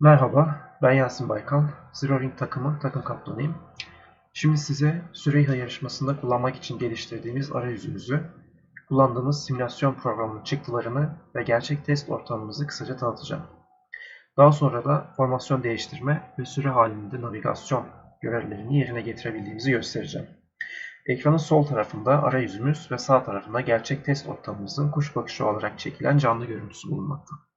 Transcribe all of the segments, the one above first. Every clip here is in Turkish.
Merhaba, ben Yasin Baykal. Zero Ring takımı takım kaptanıyım. Şimdi size Süreyya yarışmasında kullanmak için geliştirdiğimiz arayüzümüzü, kullandığımız simülasyon programının çıktılarını ve gerçek test ortamımızı kısaca tanıtacağım. Daha sonra da formasyon değiştirme ve süre halinde navigasyon görevlerini yerine getirebildiğimizi göstereceğim. Ekranın sol tarafında arayüzümüz ve sağ tarafında gerçek test ortamımızın kuş bakışı olarak çekilen canlı görüntüsü bulunmakta.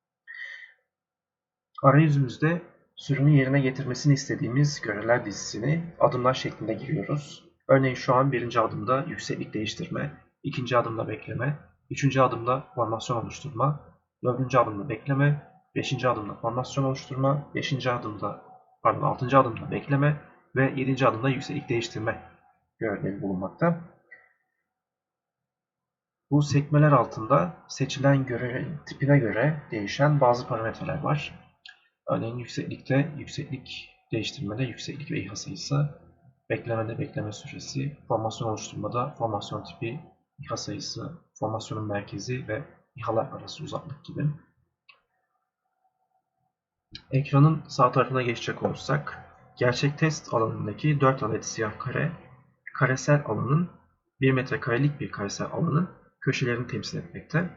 Arayüzümüzde sürümü yerine getirmesini istediğimiz görevler dizisini adımlar şeklinde giriyoruz. Örneğin şu an birinci adımda yükseklik değiştirme, ikinci adımda bekleme, üçüncü adımda formasyon oluşturma, dördüncü adımda bekleme, beşinci adımda formasyon oluşturma, beşinci adımda, pardon altıncı adımda bekleme ve yedinci adımda yükseklik değiştirme görevleri bulunmakta. Bu sekmeler altında seçilen görev tipine göre değişen bazı parametreler var. Örneğin yükseklikte yükseklik değiştirmede yükseklik ve İHA sayısı, beklemede bekleme süresi, formasyon oluşturmada formasyon tipi, İHA sayısı, formasyonun merkezi ve İHA'lar arası uzaklık gibi. Ekranın sağ tarafına geçecek olursak, gerçek test alanındaki 4 adet siyah kare, karesel alanın 1 metrekarelik bir karesel alanın köşelerini temsil etmekte.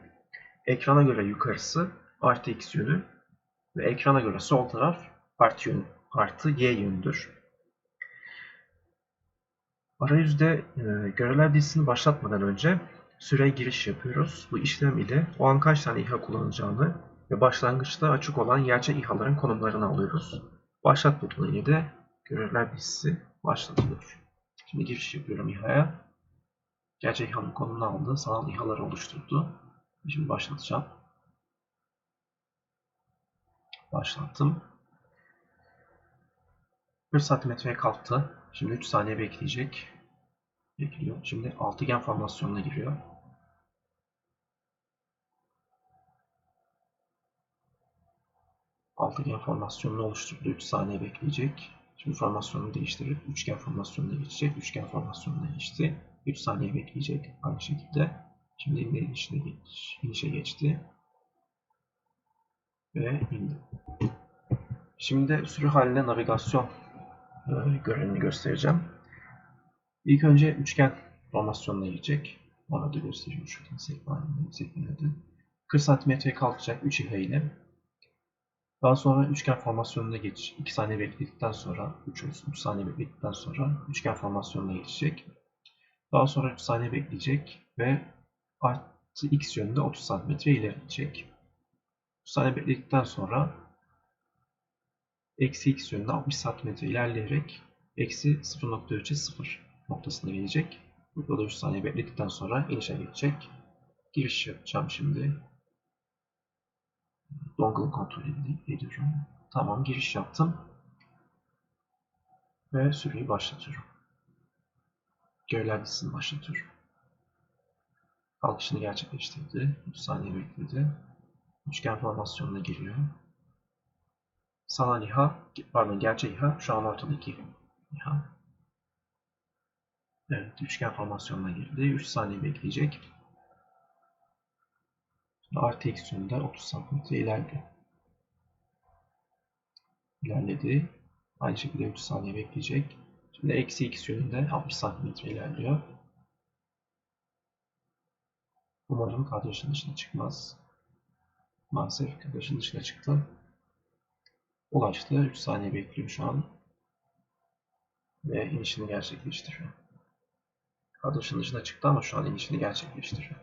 Ekrana göre yukarısı artı x yönü, ve ekrana göre sol taraf artı, yön, artı y yönüdür. Arayüzde e, görevler dizisini başlatmadan önce süre giriş yapıyoruz. Bu işlem ile o an kaç tane İHA kullanacağını ve başlangıçta açık olan gerçek İHA'ların konumlarını alıyoruz. Başlat butonu ile de görevler dizisi başlatılıyor. Şimdi giriş yapıyorum İHA'ya. Gerçek İHA'nın konumunu aldı. Sanal İHA'ları oluşturdu. Şimdi başlatacağım başlattım. 1 santimetreye kalktı. Şimdi 3 saniye bekleyecek. Bekliyor. Şimdi altıgen formasyonuna giriyor. Altıgen formasyonunu oluşturdu. 3 saniye bekleyecek. Şimdi formasyonunu değiştirip üçgen formasyonuna geçecek. Üçgen formasyonuna geçti. 3 saniye bekleyecek aynı şekilde. Şimdi inişe, geç, inişe geçti. Ve indi. Şimdi sürü halinde navigasyon e, görevini göstereceğim. İlk önce üçgen formasyonuna girecek. Ona da göstereyim şuradan sekmelerde. 40 santimetreye kalkacak 3 İHA ile. Daha sonra üçgen formasyonuna geç. 2 saniye bekledikten sonra 3 olsun. 3 saniye bekledikten sonra üçgen formasyonuna geçecek. Daha sonra 3 saniye bekleyecek ve artı x yönünde 30 santimetre ileri gidecek. 3 saniye bekledikten sonra eksi x yönünde 60 cm ilerleyerek eksi 0.3'e 0 noktasına gelecek. Burada da 3 saniye bekledikten sonra inişe geçecek. Giriş yapacağım şimdi. Dongle kontrol ediyorum. Tamam giriş yaptım. Ve sürüyü başlatıyorum. Görevler listesini başlatıyorum. Kalkışını gerçekleştirdi. 3 saniye bekledi. Üçgen formasyonuna giriyor. Sanal İHA, pardon gerçek İHA şu an ortadaki İHA. Evet, üçgen formasyonuna girdi. 3 saniye bekleyecek. Artı x yönünde 30 cm ilerliyor. İlerledi. Aynı şekilde 3 saniye bekleyecek. Şimdi eksi x yönünde 60 cm ilerliyor. Umarım kadrajın dışına çıkmaz. Maalesef kadrajın dışına çıktı. Ulaştı. 3 saniye bekliyor şu an. Ve inişini gerçekleştiriyor. Kadrajın dışına çıktı ama şu an inişini gerçekleştiriyor.